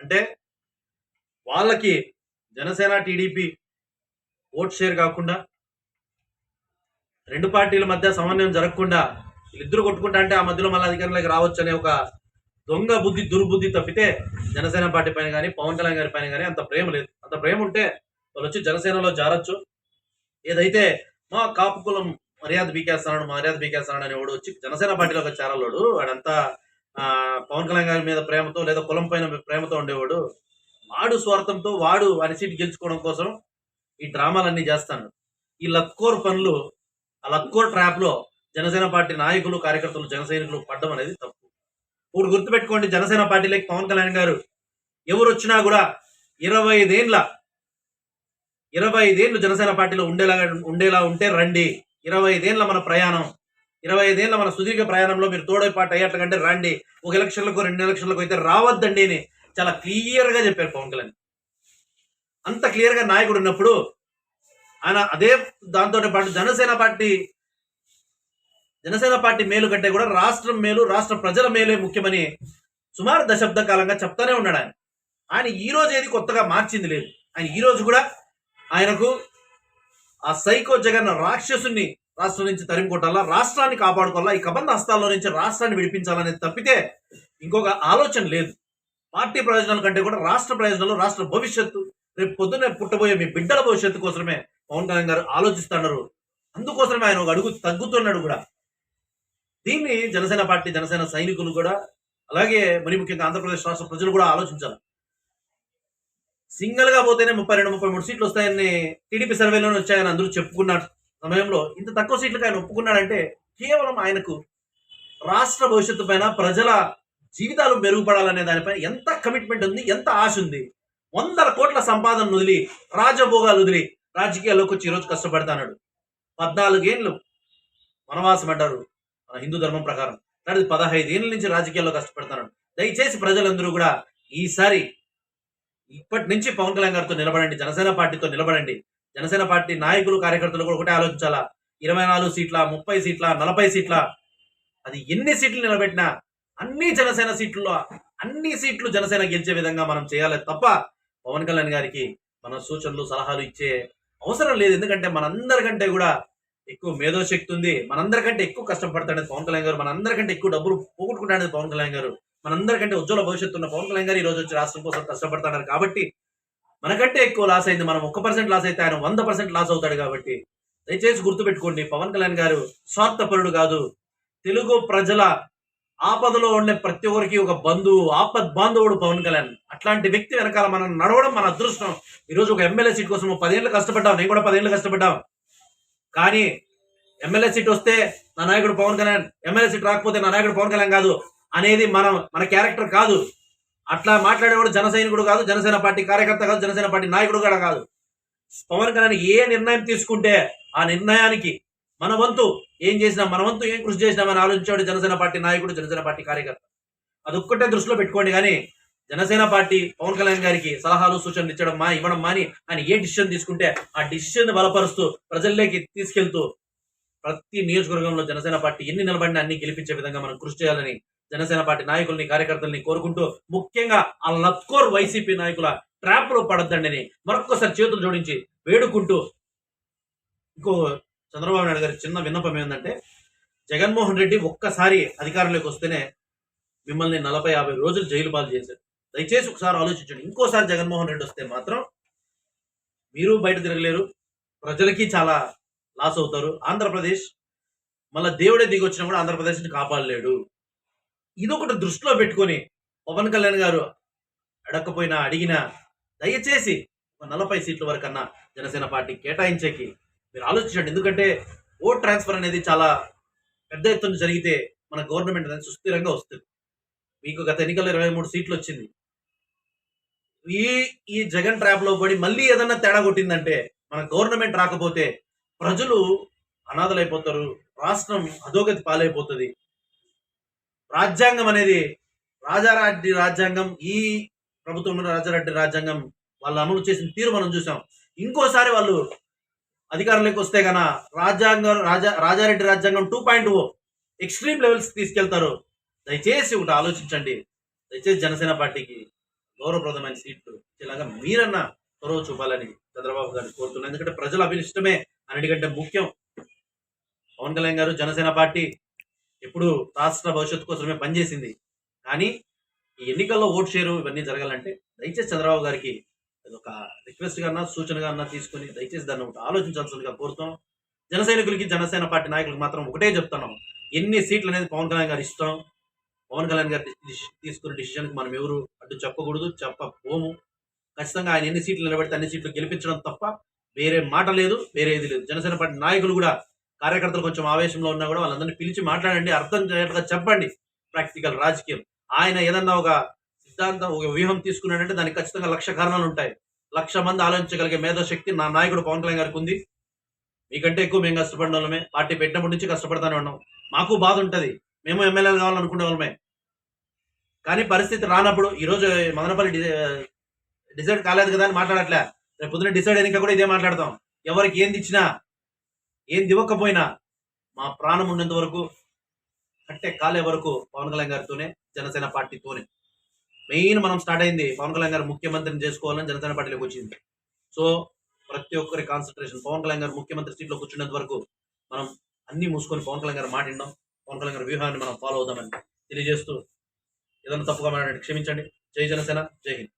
అంటే వాళ్ళకి Janasena TDP vote share కాకుండా రెండు పార్టీల మధ్య సమన్వయం జరగకుండా వీళ్ళిద్దరు కొట్టుకుంటా అంటే ఆ మధ్యలో మళ్ళీ అధికారంలోకి రావచ్చు అనే ఒక దొంగ బుద్ధి దుర్బుద్ధి తప్పితే జనసేన పార్టీ పైన కానీ పవన్ కళ్యాణ్ గారి పైన కానీ అంత ప్రేమ లేదు. అంత ప్రేమ ఉంటే వాళ్ళు వచ్చి జనసేనలో జారచ్చు. ఏదైతే మా కాపు కులం మర్యాద బీకేస్తున్నాడు మర్యాద బీకేస్తున్నాడు అనేవాడు వచ్చి జనసేన పార్టీలోకి చేరాలోడు వాడంతా పవన్ కళ్యాణ్ గారి మీద ప్రేమతో లేదా కులం పైన ప్రేమతో ఉండేవాడు. వాడు స్వార్థంతో వాడు వారి సీట్ గెలుచుకోవడం కోసం ఈ డ్రామాలన్నీ చేస్తాడు. ఈ లక్కోర్ పనులు ఆ లక్కోర్ ట్రాప్లో జనసేన పార్టీ నాయకులు కార్యకర్తలు జన సైనికులు పడ్డం అనేది తప్పు. ఇప్పుడు గుర్తుపెట్టుకోండి జనసేన పార్టీలోకి పవన్ కళ్యాణ్ గారు ఎవరు వచ్చినా కూడా ఇరవై ఐదేండ్ల ఇరవై ఐదేళ్ళు జనసేన పార్టీలో ఉండేలా ఉండేలా ఉంటే రండి. ఇరవై ఐదేండ్ల మన ప్రయాణం. ఇరవై ఐదేళ్ళ మన సుదీర్ఘ ప్రయాణంలో మీరు తోడే పాటు అయ్యేట్లుగంటే రండి. ఒక ఎలక్షన్లకు రెండు ఎలక్షన్లకు అయితే రావద్దండి అని చాలా క్లియర్గా చెప్పారు పవన్ కళ్యాణ్. అంత క్లియర్గా నాయకుడు ఉన్నప్పుడు ఆయన అదే దాంతో పాటు జనసేన పార్టీ జనసేన పార్టీ మేలు కంటే కూడా రాష్ట్రం మేలు రాష్ట్ర ప్రజల మేలే ముఖ్యమని సుమారు దశాబ్ద కాలంగా చెప్తానే ఉన్నాడు ఆయన. ఆయన ఈ రోజు ఏది కొత్తగా మార్చింది లేదు. ఆయన ఈ రోజు కూడా ఆయనకు ఆ సైకో జగన్ రాక్షసుని రాష్ట్రం నుంచి తరిమి కొట్టాలా రాష్ట్రాన్ని కాపాడుకోవాలా? ఈ కబంధ హస్తాల్లో నుంచి రాష్ట్రాన్ని విడిపించాలనేది తప్పితే ఇంకొక ఆలోచన లేదు. పార్టీ ప్రయోజనాల కంటే కూడా రాష్ట్ర ప్రయోజనాలు రాష్ట్ర భవిష్యత్తు రేపు పొద్దున్నే పుట్టబోయే మీ బిడ్డల భవిష్యత్తు కోసమే పవన్ కళ్యాణ్ గారు ఆలోచిస్తున్నారు అందుకోసమే ఆయన ఒక అడుగు తగ్గుతున్నాడు కూడా. దీన్ని జనసేన పార్టీ జనసేన సైనికులు కూడా అలాగే మరి ముఖ్యంగా ఆంధ్రప్రదేశ్ రాష్ట్ర ప్రజలు కూడా ఆలోచించాలి. సింగిల్గా పోతేనే ముప్పై రెండు ముప్పై మూడు సీట్లు వస్తాయని టీడీపీ సర్వేలోనే వచ్చాయని అందరూ చెప్పుకున్నారు. సమయంలో ఇంత తక్కువ సీట్లకు ఆయన ఒప్పుకున్నాడంటే కేవలం ఆయనకు రాష్ట్ర భవిష్యత్తు పైన ప్రజల జీవితాలు మెరుగుపడాలనే దానిపైన ఎంత కమిట్మెంట్ ఉంది ఎంత ఆశ ఉంది? వందల కోట్ల సంపాదన వదిలి రాజభోగాలు వదిలి రాజకీయాల్లోకి వచ్చి ఈరోజు కష్టపడతాడు పద్నాలుగేళ్ళు వనవాసం అంటారు మన హిందూ ధర్మం ప్రకారం. కానీ పదహైదు ఏళ్ళ నుంచి రాజకీయాల్లో కష్టపడతాడు దయచేసి ప్రజలందరూ కూడా ఈసారి ఇప్పటి నుంచి పవన్ కళ్యాణ్ గారితో నిలబడండి జనసేన పార్టీతో నిలబడండి. జనసేన పార్టీ నాయకులు కార్యకర్తలు కూడా ఒకటే ఆలోచించాలా? ఇరవై నాలుగు సీట్ల ముప్పై సీట్ల నలభై సీట్ల. అది ఎన్ని సీట్లు నిలబెట్టినా అన్ని జనసేన సీట్లలో అన్ని సీట్లు జనసేన గెలిచే విధంగా మనం చేయాలి తప్ప పవన్ కళ్యాణ్ గారికి మన సూచనలు సలహాలు ఇచ్చే అవసరం లేదు. ఎందుకంటే మనందరికంటే కూడా ఎక్కువ మేధోశక్తి ఉంది. మనందరికంటే ఎక్కువ కష్టపడతాడు పవన్ కళ్యాణ్ గారు. మనందరికంటే ఎక్కువ డబ్బులు పోగొట్టుకుంటాడు పవన్ కళ్యాణ్ గారు. మనందరికంటే ఉజ్వల భవిష్యత్తు ఉన్న పవన్ కళ్యాణ్ గారు ఈ రోజు వచ్చి రాష్ట్రం కోసం కష్టపడతాడు కాబట్టి మనకంటే ఎక్కువ లాస్ అయింది. మనం ఒక్క పర్సెంట్ లాస్ అయితే ఆయన వంద పర్సెంట్ లాస్ అవుతాడు కాబట్టి దయచేసి గుర్తుపెట్టుకోండి. పవన్ కళ్యాణ్ గారు స్వార్థపరుడు కాదు. తెలుగు ప్రజల ఆపదలో ఉండే ప్రతి ఒక్కరికి ఒక బంధువు ఆపద్ బాంధవుడు పవన్ కళ్యాణ్. అట్లాంటి వ్యక్తి వెనకాల మనం నడవడం మన అదృష్టం. ఈ రోజు ఒక ఎమ్మెల్యే సీట్ కోసం పదేళ్ళు కష్టపడ్డాం. నేను కూడా పదేళ్ళు కష్టపడ్డాం. కానీ ఎమ్మెల్యే సీట్ వస్తే నా నాయకుడు పవన్ కళ్యాణ్ ఎమ్మెల్యే సీట్ రాకపోతే నా నాయకుడు పవన్ కళ్యాణ్ కాదు అనేది మనం మన క్యారెక్టర్ కాదు. అట్లా మాట్లాడేవాడు జనసైనికుడు కాదు జనసేన పార్టీ కార్యకర్త కాదు జనసేన పార్టీ నాయకుడు కూడా కాదు. పవన్ కళ్యాణ్ ఏ నిర్ణయం తీసుకుంటే ఆ నిర్ణయానికి మన వంతు ఏం చేసినా మన వంతు ఏం కృషి చేసినామని ఆలోచించాడు జనసేన పార్టీ నాయకుడు జనసేన పార్టీ కార్యకర్త. అదొక్కటే దృష్టిలో పెట్టుకోండి కానీ జనసేన పార్టీ పవన్ కళ్యాణ్ గారికి సలహాలు సూచనలు ఇచ్చడం మా ఇవ్వడం మాని ఆయన ఏ డిసిషన్ తీసుకుంటే ఆ డిసిషన్ బలపరుస్తూ ప్రజల్లోకి తీసుకెళ్తూ ప్రతి నియోజకవర్గంలో జనసేన పార్టీ ఎన్ని నిలబడినా అన్ని గెలిపించే విధంగా మనం కృషి చేయాలని జనసేన పార్టీ నాయకుల్ని కార్యకర్తల్ని కోరుకుంటూ ముఖ్యంగా ఆ లత్కోర్ వైసీపీ నాయకుల ట్రాప్లో పడద్దండి మరొక్కసారి చేతులు జోడించి వేడుకుంటూ ఇంకో చంద్రబాబు నాయుడు గారి చిన్న విన్నపం ఏంటంటే జగన్మోహన్ రెడ్డి ఒక్కసారి అధికారంలోకి వస్తేనే మిమ్మల్ని నలభై యాభై రోజులు జైలు పాలు చేశారు. దయచేసి ఒకసారి ఆలోచించండి. ఇంకోసారి జగన్మోహన్ రెడ్డి వస్తే మాత్రం మీరు బయట తిరగలేరు ప్రజలకి చాలా లాస్ అవుతారు. ఆంధ్రప్రదేశ్ మళ్ళీ దేవుడే దిగి వచ్చినా కూడా ఆంధ్రప్రదేశ్ని కాపాడలేడు. ఇదొకటి దృష్టిలో పెట్టుకొని పవన్ కళ్యాణ్ గారు అడగకపోయినా అడిగినా దయచేసి ఒక నలభై సీట్ల వరకన్నా జనసేన పార్టీ కేటాయించేకి మీరు ఆలోచించండి. ఎందుకంటే ఓట్ ట్రాన్స్ఫర్ అనేది చాలా పెద్ద ఎత్తున జరిగితే మన గవర్నమెంట్ అనేది సుస్థిరంగా వస్తుంది. మీకు గత ఎన్నికల్లో ఇరవై మూడు సీట్లు వచ్చింది. ఈ ఈ జగన్ ట్రాప్లో పడి మళ్ళీ ఏదన్నా తేడా కొట్టిందంటే మన గవర్నమెంట్ రాకపోతే ప్రజలు అనాథలైపోతారు రాష్ట్రం అధోగతి పాలైపోతుంది. రాజ్యాంగం అనేది రాజారెడ్డి రాజ్యాంగం ఈ ప్రభుత్వంలో రాజారెడ్డి రాజ్యాంగం వాళ్ళు అమలు చేసిన తీరు మనం చూసాం. ఇంకోసారి వాళ్ళు అధికారంలోకి వస్తే గన రాజ్యాంగం రాజా రాజారెడ్డి రాజ్యాంగం two point O extreme levels తీసుకెళ్తారు. దయచేసి ఒకటి ఆలోచించండి. దయచేసి జనసేన పార్టీకి గౌరవప్రదమైన సీట్లు ఇలాగా మీరన్నా చొరవ చూపాలని చంద్రబాబు గారిని కోరుతున్నాను ఎందుకంటే ప్రజల అభిష్టమే అన్నిటికంటే ముఖ్యం. పవన్ కళ్యాణ్ గారు జనసేన పార్టీ ఎప్పుడు రాష్ట్ర భవిష్యత్తు కోసమే పనిచేసింది కానీ ఈ ఎన్నికల్లో ఓట్ షేరు ఇవన్నీ జరగాలంటే దయచేసి చంద్రబాబు గారికి ఒక రిక్వెస్ట్గా సూచనగా అన్నా తీసుకుని దయచేసి దాన్ని ఒకటి ఆలోచించాల్సిందిగా కోరుతాం జన సైనికులకి జనసేన పార్టీ నాయకులకు మాత్రం ఒకటే చెప్తున్నాం. ఎన్ని సీట్లు అనేది పవన్ కళ్యాణ్ గారు ఇష్టం పవన్ కళ్యాణ్ గారి తీసుకున్న డిసిషన్కి మనం ఎవరు అడ్డు చెప్పకూడదు చెప్పబోము ఖచ్చితంగా ఆయన ఎన్ని సీట్లు నిలబెడితే అన్ని సీట్లు గెలిపించడం తప్ప వేరే మాట లేదు వేరే ఇది లేదు. జనసేన పార్టీ నాయకులు కూడా కార్యకర్తలు కొంచెం ఆవేశంలో ఉన్నా కూడా వాళ్ళందరినీ పిలిచి మాట్లాడండి అర్థం చేయట్లుగా చెప్పండి. ప్రాక్టికల్ రాజకీయం. ఆయన ఏదన్నా ఒక సిద్ధాంతం ఒక వ్యూహం తీసుకున్నాడంటే దానికి ఖచ్చితంగా లక్ష కారణాలు ఉంటాయి. లక్ష మంది ఆలోచించగలిగే మేధోశక్తి నా నాయకుడు పవన్ కళ్యాణ్ గారికి ఉంది. మీకంటే ఎక్కువ మేము కష్టపడిన వాళ్ళమే. పార్టీ పెట్టినప్పటి నుంచి కష్టపడతానే ఉన్నాం. మాకు బాధ ఉంటుంది. మేము ఎమ్మెల్యేలు కావాలనుకునే వాళ్ళమే. కానీ పరిస్థితి రానప్పుడు ఈరోజు మదనపల్లి డిసైడ్ కాలేదు కదా అని మాట్లాడట్లే. రేపు పొద్దున డిసైడ్ అయినాక కూడా ఇదే మాట్లాడతాం. ఎవరికి ఏంది ఇచ్చినా ఏంది ఇవ్వకపోయినా మా ప్రాణం ఉన్నంత వరకు కట్టే కాలే వరకు పవన్ కళ్యాణ్ గారితోనే జనసేన పార్టీతోనే. మెయిన్ మనం స్టార్ట్ అయింది పవన్ కళ్యాణ్ గారు ముఖ్యమంత్రిని చేసుకోవాలని జనసేన పార్టీలోకి వచ్చింది. సో ప్రతి ఒక్కరి కాన్సన్ట్రేషన్ పవన్ కళ్యాణ్ గారు ముఖ్యమంత్రి సీట్లో కూర్చున్నంత వరకు మనం అన్ని మూసుకొని పవన్ కళ్యాణ్ గారు మాట్లాడినాం పవన్ కళ్యాణ్ గారి వ్యూహాన్ని మనం ఫాలో అవుదామని తెలియజేస్తూ ఏదైనా తప్పుగా మాట్లాడండి క్షమించండి. జై జనసేన జై హింద్.